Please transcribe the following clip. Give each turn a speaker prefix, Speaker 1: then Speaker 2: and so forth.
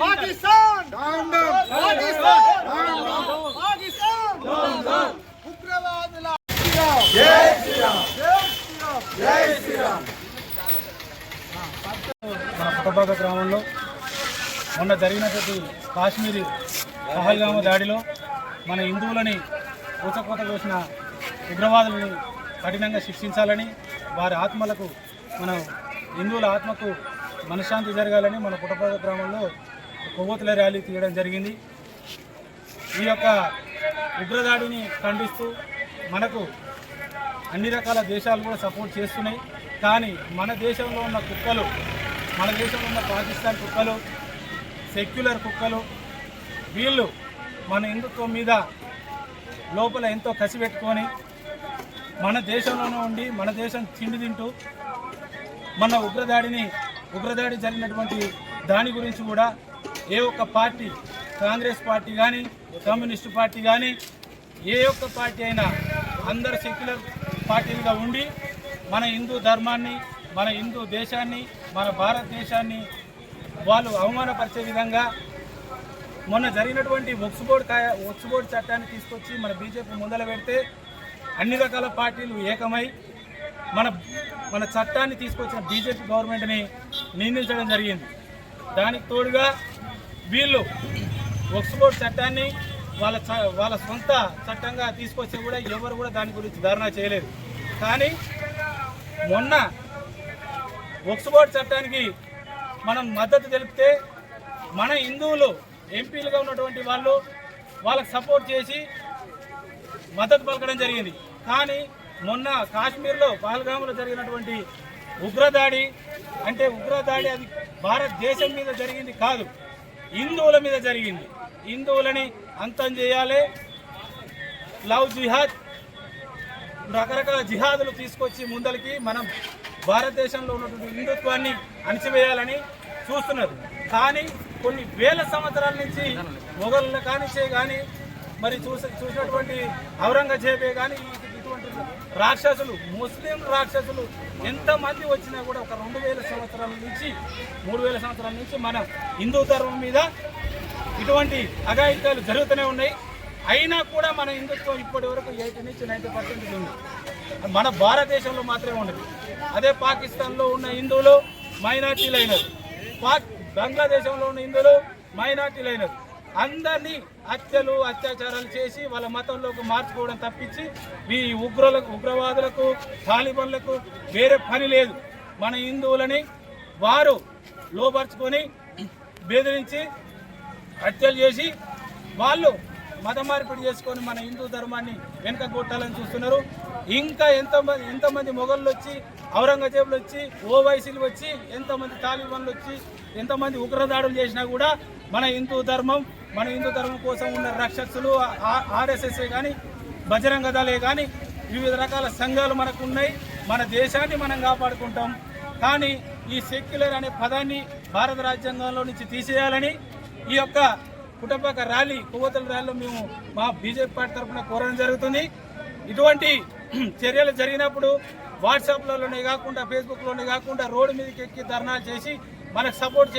Speaker 1: పాకిస్తాన్!
Speaker 2: మన గ్రామంలో మొన్న జరిగినటువంటి కాశ్మీరీ పహల్గామ దాడిలో మన హిందువులని ఊచకోత కోసిన ఉగ్రవాదులని కఠినంగా శిక్షించాలని వారి ఆత్మలకు మన హిందువుల ఆత్మకు మనశ్శాంతి జరగాలని మన పుట్టపాక గ్రామంలో కొవ్వొత్తుల ర్యాలీ తీయడం జరిగింది. ఈ యొక్క ఉగ్రదాడిని ఖండిస్తూ మనకు అన్ని రకాల దేశాలు కూడా సపోర్ట్ చేస్తున్నాయి. కానీ మన దేశంలో ఉన్న కుక్కలు మన దేశంలో ఉన్న పాకిస్తాన్ కుక్కలు సెక్యులర్ కుక్కలు వీళ్ళు మన హిందుత్వం మీద లోపల ఎంతో కసి పెట్టుకొని మన దేశంలోనే ఉండి మన దేశం తిండి తింటూ మన ఉగ్రదాడిని ఉగ్రదాడి జరిగినటువంటి దాని గురించి కూడా ఏ ఒక్క పార్టీ కాంగ్రెస్ పార్టీ కానీ కమ్యూనిస్టు పార్టీ కానీ ఏ ఒక్క పార్టీ అయినా అందరు సెక్యులర్ పార్టీలుగా ఉండి మన హిందూ ధర్మాన్ని మన హిందూ దేశాన్ని మన భారతదేశాన్ని వాళ్ళు అవమానపరిచే విధంగా మొన్న జరిగినటువంటి ఒక్స్ బోర్డు కాయ ఒక్స్ చట్టాన్ని తీసుకొచ్చి మన బీజేపీ ముందల పెడితే అన్ని రకాల పార్టీలు ఏకమై మన మన చట్టాన్ని తీసుకొచ్చిన బీజేపీ గవర్నమెంట్ని నిందించడం జరిగింది. దానికి తోడుగా వీళ్ళు ఒక్స్ఫోర్డ్ చట్టాన్ని వాళ్ళ వాళ్ళ సొంత చట్టంగా తీసుకొచ్చి కూడా ఎవరు కూడా దాని గురించి ధారణ చేయలేదు. కానీ మొన్న ఒక్స్ఫోర్డ్ చట్టానికి మనం మద్దతు తెలిపితే మన హిందువులు ఎంపీలుగా ఉన్నటువంటి వాళ్ళు వాళ్ళకి సపోర్ట్ చేసి మద్దతు పలకడం జరిగింది. కానీ మొన్న కాశ్మీర్లో పహల్గాములో జరిగినటువంటి ఉగ్రదాడి అంటే ఉగ్రదాడి అది భారతదేశం మీద జరిగింది కాదు. హిందువుల మీద జరిగింది. హిందువులని అంతం చేయాలి. లవ్ జిహాద్ రకరకాల జిహాదులు తీసుకొచ్చి ముందరికి మనం భారతదేశంలో ఉన్నటువంటి హిందుత్వాన్ని అణిచివేయాలని చూస్తున్నారు. కానీ కొన్ని వేల సంవత్సరాల నుంచి మొఘలుల కానిచ్చే కానీ మరి చూసే చూసినటువంటి ఔరంగజేబే కానీ రాక్షసులు ముస్లిం రాక్షసులు ఎంతమంది వచ్చినా కూడా ఒక రెండు వేల సంవత్సరాల నుంచి మూడు వేల సంవత్సరాల నుంచి మన హిందూ ధర్మం మీద ఇటువంటి అఘాయిత్యాలు జరుగుతూనే ఉన్నాయి. అయినా కూడా మన హిందుత్వం ఇప్పటి వరకు ఎయిటీ నుంచి నైంటీ పర్సెంట్ ఉంది. మన భారతదేశంలో మాత్రమే ఉన్నది అదే పాకిస్తాన్లో ఉన్న హిందువులు మైనార్టీలు అయినారు పాక్ బంగ్లాదేశంలో ఉన్న హిందువులు మైనార్టీలు అయినారు అందరినీ హత్యలు అత్యాచారాలు చేసి వాళ్ళ మతంలోకి మార్చుకోవడం తప్పించి ఈ ఉగ్రులకు ఉగ్రవాదులకు తాలిబన్లకు వేరే పని లేదు. మన హిందువులని వారు లోపరుచుకొని బెదిరించి హత్యలు చేసి వాళ్ళు మత మార్పిడి చేసుకొని మన హిందూ ధర్మాన్ని వెనుక కొట్టాలని చూస్తున్నారు. ఇంకా ఎంతమంది ఎంతమంది మొఘళ్ళు వచ్చి ఔరంగజేబులు వచ్చి ఓవైసీలు వచ్చి ఎంతమంది తాలిబాన్లు వచ్చి ఎంతమంది ఉగ్రదాడులు చేసినా కూడా మన హిందూ ధర్మం మన హిందూ ధర్మం కోసం ఉన్న రక్షసులు ఆర్ఎస్ఎస్ఏ కానీ బజరంగ దళే కానీ వివిధ రకాల సంఘాలు మనకు ఉన్నాయి. మన దేశాన్ని మనం కాపాడుకుంటాం. కానీ ఈ సెక్యులర్ అనే పదాన్ని భారత రాజ్యాంగంలో నుంచి తీసేయాలని ఈ యొక్క కుటుంబక ర్యాలీ కొవ్వొత్తుల ర్యాలీలో మేము మా బీజేపీ పార్టీ తరఫున కోరడం జరుగుతుంది. ఇటువంటి చర్యలు జరిగినప్పుడు వాట్సాప్లలోనే కాకుండా ఫేస్బుక్లోనే కాకుండా రోడ్డు మీదకి ఎక్కి ధర్నాలు చేసి మనకు సపోర్ట్ చేసి